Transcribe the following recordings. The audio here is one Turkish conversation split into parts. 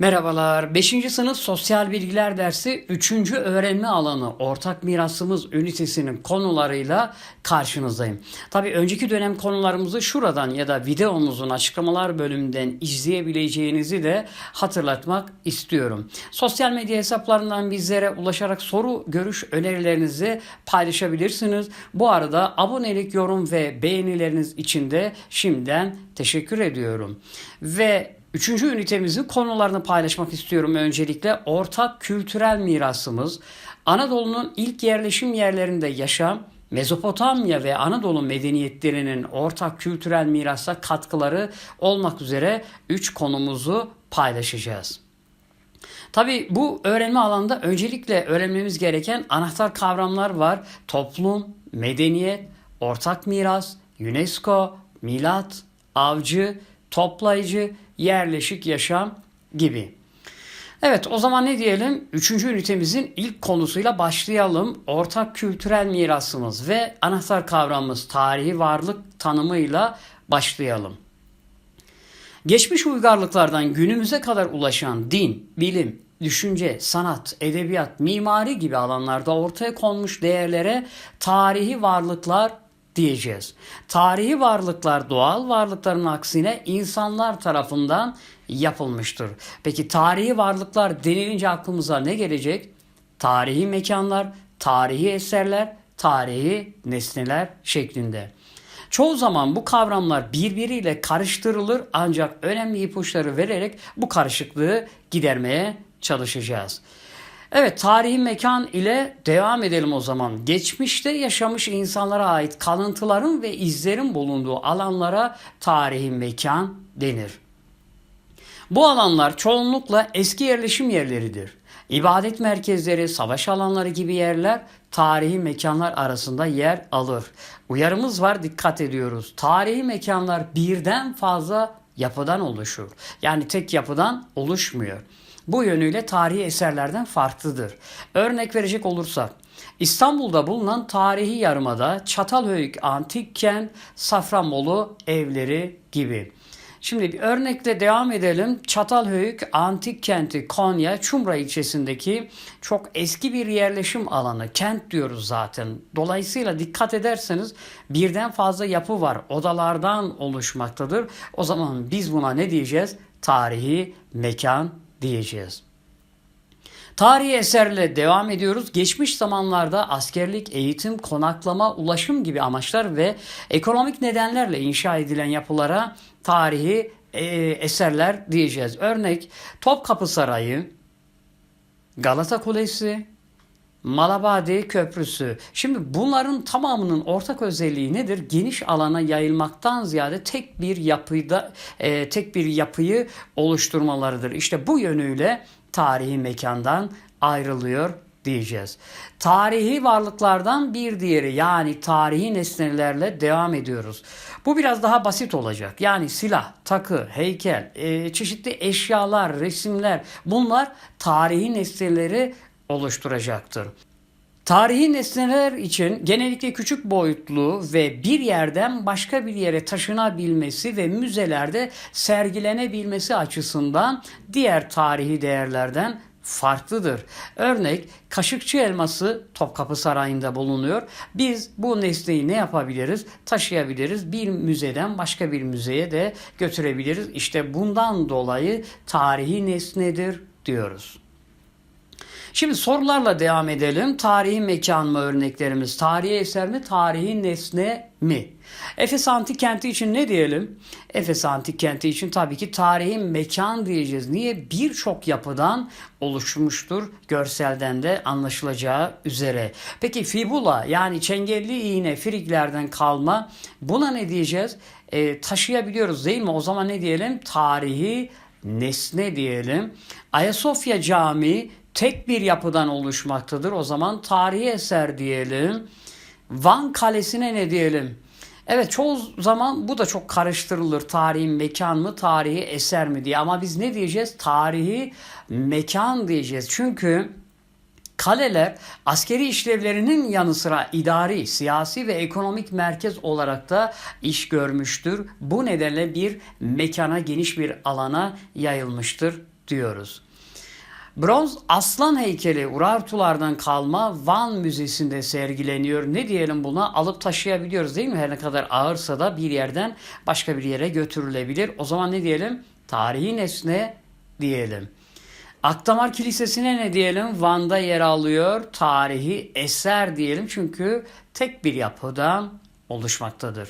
Merhabalar. 5. sınıf sosyal bilgiler dersi 3. öğrenme alanı ortak mirasımız ünitesinin konularıyla karşınızdayım. Tabii önceki dönem konularımızı şuradan ya da videomuzun açıklamalar bölümünden izleyebileceğinizi de hatırlatmak istiyorum. Sosyal medya hesaplarından bizlere ulaşarak soru, görüş, önerilerinizi paylaşabilirsiniz. Bu arada abonelik, yorum ve beğenileriniz için de şimdiden teşekkür ediyorum. Ve Üçüncü ünitemizin konularını paylaşmak istiyorum öncelikle. Ortak kültürel mirasımız, Anadolu'nun ilk yerleşim yerlerinde yaşam, Mezopotamya ve Anadolu medeniyetlerinin ortak kültürel mirasa katkıları olmak üzere üç konumuzu paylaşacağız. Tabi bu öğrenme alanında öncelikle öğrenmemiz gereken anahtar kavramlar var. Toplum, medeniyet, ortak miras, UNESCO, milat, avcı, toplayıcı, yerleşik yaşam gibi. Evet o zaman ne diyelim? Üçüncü ünitemizin ilk konusuyla başlayalım. Ortak kültürel mirasımız ve anahtar kavramımız tarihi varlık tanımıyla başlayalım. Geçmiş uygarlıklardan günümüze kadar ulaşan din, bilim, düşünce, sanat, edebiyat, mimari gibi alanlarda ortaya konmuş değerlere tarihi varlıklar diyeceğiz. Tarihi varlıklar doğal varlıkların aksine insanlar tarafından yapılmıştır. Peki tarihi varlıklar denilince aklımıza ne gelecek? Tarihi mekanlar, tarihi eserler, tarihi nesneler şeklinde. Çoğu zaman bu kavramlar birbiriyle karıştırılır ancak önemli ipuçları vererek bu karışıklığı gidermeye çalışacağız. Evet tarihi mekan ile devam edelim o zaman. Geçmişte yaşamış insanlara ait kalıntıların ve izlerin bulunduğu alanlara tarihi mekan denir. Bu alanlar çoğunlukla eski yerleşim yerleridir. İbadet merkezleri, savaş alanları gibi yerler tarihi mekanlar arasında yer alır. Uyarımız var dikkat ediyoruz. Tarihi mekanlar birden fazla yapıdan oluşur. Yani tek yapıdan oluşmuyor. Bu yönüyle tarihi eserlerden farklıdır. Örnek verecek olursak İstanbul'da bulunan tarihi yarımada Çatalhöyük Antik Kent, Safranbolu evleri gibi. Şimdi bir örnekle devam edelim. Çatalhöyük Antik Kenti Konya Çumra ilçesindeki çok eski bir yerleşim alanı. Kent diyoruz zaten. Dolayısıyla dikkat ederseniz birden fazla yapı var. Odalardan oluşmaktadır. O zaman biz buna ne diyeceğiz? Tarihi mekan diyeceğiz. Tarihi eserle devam ediyoruz. Geçmiş zamanlarda askerlik, eğitim, konaklama, ulaşım gibi amaçlar ve ekonomik nedenlerle inşa edilen yapılara tarihi e, eserler diyeceğiz. Örnek Topkapı Sarayı, Galata Kulesi, Malabadi Köprüsü. Şimdi bunların tamamının ortak özelliği nedir? Geniş alana yayılmaktan ziyade tek bir yapıda e, tek bir yapıyı oluşturmalarıdır. İşte bu yönüyle tarihi mekandan ayrılıyor diyeceğiz. Tarihi varlıklardan bir diğeri yani tarihi nesnelerle devam ediyoruz. Bu biraz daha basit olacak. Yani silah, takı, heykel, e, çeşitli eşyalar, resimler bunlar tarihi nesneleri oluşturacaktır. Tarihi nesneler için genellikle küçük boyutlu ve bir yerden başka bir yere taşınabilmesi ve müzelerde sergilenebilmesi açısından diğer tarihi değerlerden farklıdır. Örnek Kaşıkçı elması Topkapı Sarayı'nda bulunuyor. Biz bu nesneyi ne yapabiliriz? Taşıyabiliriz. Bir müzeden başka bir müzeye de götürebiliriz. İşte bundan dolayı tarihi nesnedir diyoruz. Şimdi sorularla devam edelim. Tarihi mekan mı örneklerimiz? Tarihi eser mi? Tarihi nesne mi? Efes Antik Kenti için ne diyelim? Efes Antik Kenti için tabii ki tarihi mekan diyeceğiz. Niye? Birçok yapıdan oluşmuştur. Görselden de anlaşılacağı üzere. Peki fibula yani çengelli iğne friklerden kalma buna ne diyeceğiz? E, taşıyabiliyoruz değil mi? O zaman ne diyelim? Tarihi nesne diyelim. Ayasofya Camii tek bir yapıdan oluşmaktadır. O zaman tarihi eser diyelim. Van Kalesi'ne ne diyelim? Evet çoğu zaman bu da çok karıştırılır. Tarihi mekan mı, tarihi eser mi diye. Ama biz ne diyeceğiz? Tarihi mekan diyeceğiz. Çünkü Kaleler askeri işlevlerinin yanı sıra idari, siyasi ve ekonomik merkez olarak da iş görmüştür. Bu nedenle bir mekana, geniş bir alana yayılmıştır diyoruz. Bronz aslan heykeli Urartulardan kalma Van Müzesi'nde sergileniyor. Ne diyelim buna? Alıp taşıyabiliyoruz değil mi? Her ne kadar ağırsa da bir yerden başka bir yere götürülebilir. O zaman ne diyelim? Tarihi nesne diyelim. Akdamar Kilisesi'ne ne diyelim? Van'da yer alıyor. Tarihi eser diyelim çünkü tek bir yapıdan oluşmaktadır.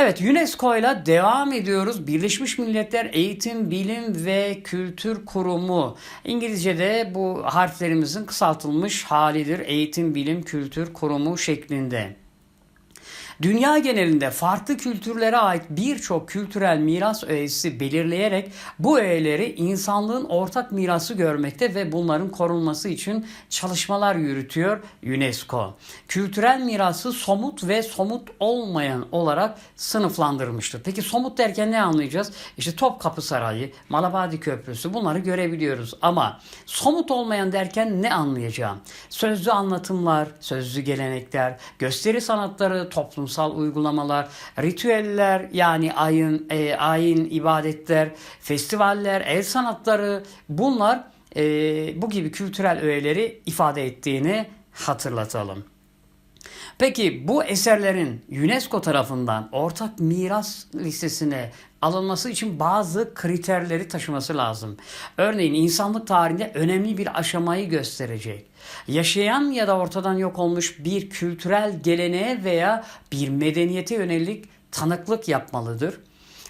Evet UNESCO ile devam ediyoruz. Birleşmiş Milletler Eğitim, Bilim ve Kültür Kurumu. İngilizce'de bu harflerimizin kısaltılmış halidir. Eğitim, Bilim, Kültür Kurumu şeklinde. Dünya genelinde farklı kültürlere ait birçok kültürel miras öğesi belirleyerek bu öğeleri insanlığın ortak mirası görmekte ve bunların korunması için çalışmalar yürütüyor UNESCO. Kültürel mirası somut ve somut olmayan olarak sınıflandırmıştır. Peki somut derken ne anlayacağız? İşte Topkapı Sarayı, Malabadi Köprüsü bunları görebiliyoruz. Ama somut olmayan derken ne anlayacağım? Sözlü anlatımlar, sözlü gelenekler, gösteri sanatları, toplum toplumsal uygulamalar, ritüeller yani ayın, e, ayin ibadetler, festivaller, el sanatları bunlar e, bu gibi kültürel öğeleri ifade ettiğini hatırlatalım. Peki bu eserlerin UNESCO tarafından ortak miras listesine alınması için bazı kriterleri taşıması lazım. Örneğin insanlık tarihinde önemli bir aşamayı gösterecek. Yaşayan ya da ortadan yok olmuş bir kültürel geleneğe veya bir medeniyete yönelik tanıklık yapmalıdır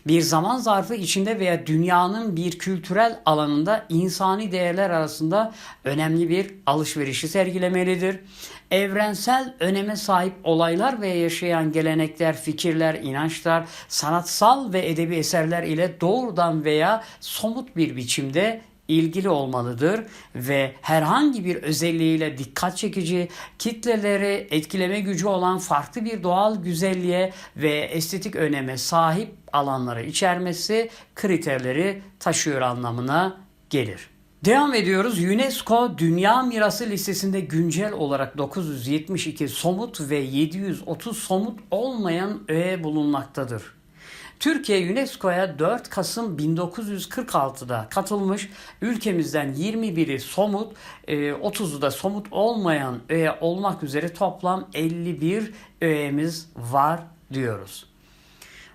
bir zaman zarfı içinde veya dünyanın bir kültürel alanında insani değerler arasında önemli bir alışverişi sergilemelidir. Evrensel öneme sahip olaylar ve yaşayan gelenekler, fikirler, inançlar, sanatsal ve edebi eserler ile doğrudan veya somut bir biçimde ilgili olmalıdır ve herhangi bir özelliğiyle dikkat çekici, kitleleri etkileme gücü olan farklı bir doğal güzelliğe ve estetik öneme sahip alanları içermesi kriterleri taşıyor anlamına gelir. Devam ediyoruz. UNESCO Dünya Mirası listesinde güncel olarak 972 somut ve 730 somut olmayan öğe bulunmaktadır. Türkiye UNESCO'ya 4 Kasım 1946'da katılmış. Ülkemizden 21'i somut, 30'u e, da somut olmayan öğe olmak üzere toplam 51 öğemiz var diyoruz.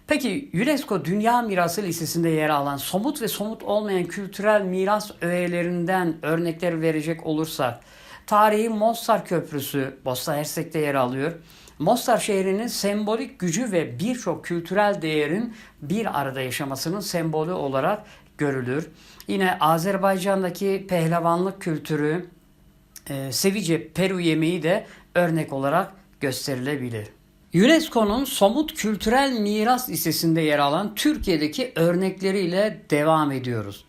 Peki UNESCO Dünya Mirası listesinde yer alan somut ve somut olmayan kültürel miras öğelerinden örnekler verecek olursak tarihi Mostar Köprüsü Bosna Hersek'te yer alıyor. Mostar şehrinin sembolik gücü ve birçok kültürel değerin bir arada yaşamasının sembolü olarak görülür. Yine Azerbaycan'daki pehlivanlık kültürü, e, Sevice Peru yemeği de örnek olarak gösterilebilir. UNESCO'nun somut kültürel miras listesinde yer alan Türkiye'deki örnekleriyle devam ediyoruz.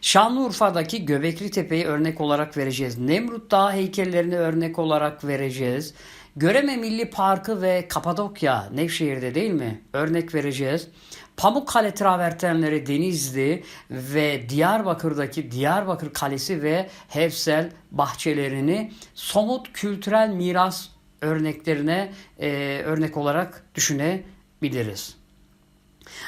Şanlıurfa'daki Göbekli Tepe'yi örnek olarak vereceğiz. Nemrut Dağı heykellerini örnek olarak vereceğiz. Göreme Milli Parkı ve Kapadokya, Nevşehir'de değil mi? Örnek vereceğiz. Pamukkale travertenleri Denizli ve Diyarbakır'daki Diyarbakır Kalesi ve Hevsel bahçelerini somut kültürel miras örneklerine e, örnek olarak düşünebiliriz.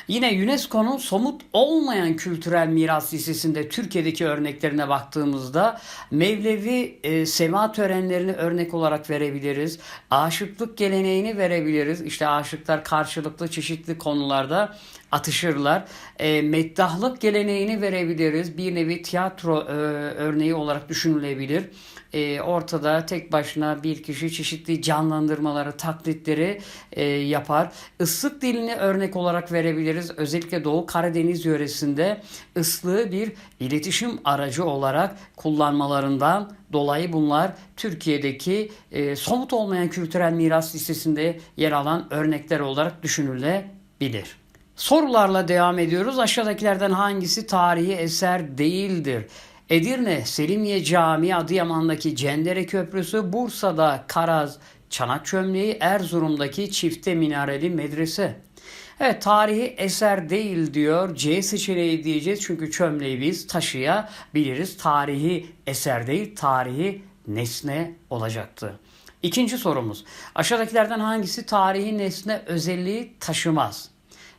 Yine UNESCO'nun somut olmayan kültürel miras listesinde Türkiye'deki örneklerine baktığımızda Mevlevi e, sema törenlerini örnek olarak verebiliriz. Aşıklık geleneğini verebiliriz. İşte aşıklar karşılıklı çeşitli konularda atışırlar. E, meddahlık geleneğini verebiliriz. Bir nevi tiyatro e, örneği olarak düşünülebilir e, ortada tek başına bir kişi çeşitli canlandırmaları, taklitleri e, yapar. Islık dilini örnek olarak verebiliriz. Özellikle Doğu Karadeniz yöresinde ıslığı bir iletişim aracı olarak kullanmalarından dolayı bunlar Türkiye'deki e, somut olmayan kültürel miras listesinde yer alan örnekler olarak düşünülebilir. Sorularla devam ediyoruz. Aşağıdakilerden hangisi tarihi eser değildir? Edirne Selimiye Camii Adıyaman'daki Cendere Köprüsü, Bursa'da Karaz Çanak Çömleği, Erzurum'daki Çifte Minareli Medrese. Evet tarihi eser değil diyor. C seçeneği diyeceğiz çünkü çömleği biz taşıyabiliriz. Tarihi eser değil, tarihi nesne olacaktı. İkinci sorumuz. Aşağıdakilerden hangisi tarihi nesne özelliği taşımaz?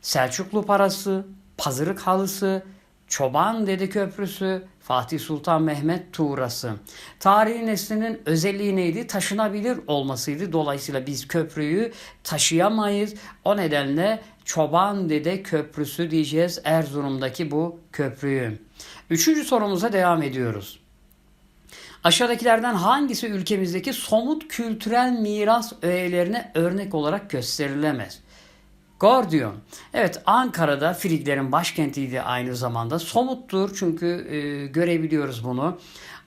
Selçuklu parası, pazırık halısı, Çoban Dede Köprüsü, Fatih Sultan Mehmet Tuğrası. Tarihi nesnenin özelliği neydi? Taşınabilir olmasıydı. Dolayısıyla biz köprüyü taşıyamayız. O nedenle Çoban Dede Köprüsü diyeceğiz Erzurum'daki bu köprüyü. Üçüncü sorumuza devam ediyoruz. Aşağıdakilerden hangisi ülkemizdeki somut kültürel miras öğelerine örnek olarak gösterilemez? Gordiyon. Evet Ankara'da Friglerin başkentiydi aynı zamanda. Somuttur çünkü e, görebiliyoruz bunu.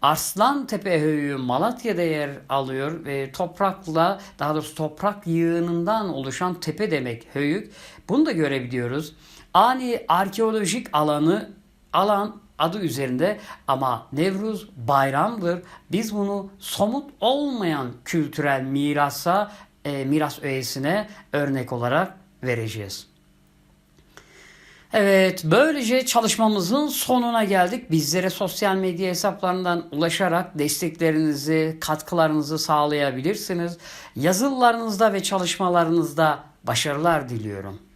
Arslan Tepe Höyüğü Malatya'da yer alıyor ve toprakla daha doğrusu toprak yığınından oluşan tepe demek höyük. Bunu da görebiliyoruz. Ani arkeolojik alanı alan adı üzerinde ama Nevruz bayramdır. Biz bunu somut olmayan kültürel mirasa, e, miras öğesine örnek olarak vereceğiz. Evet, böylece çalışmamızın sonuna geldik. Bizlere sosyal medya hesaplarından ulaşarak desteklerinizi, katkılarınızı sağlayabilirsiniz. Yazılarınızda ve çalışmalarınızda başarılar diliyorum.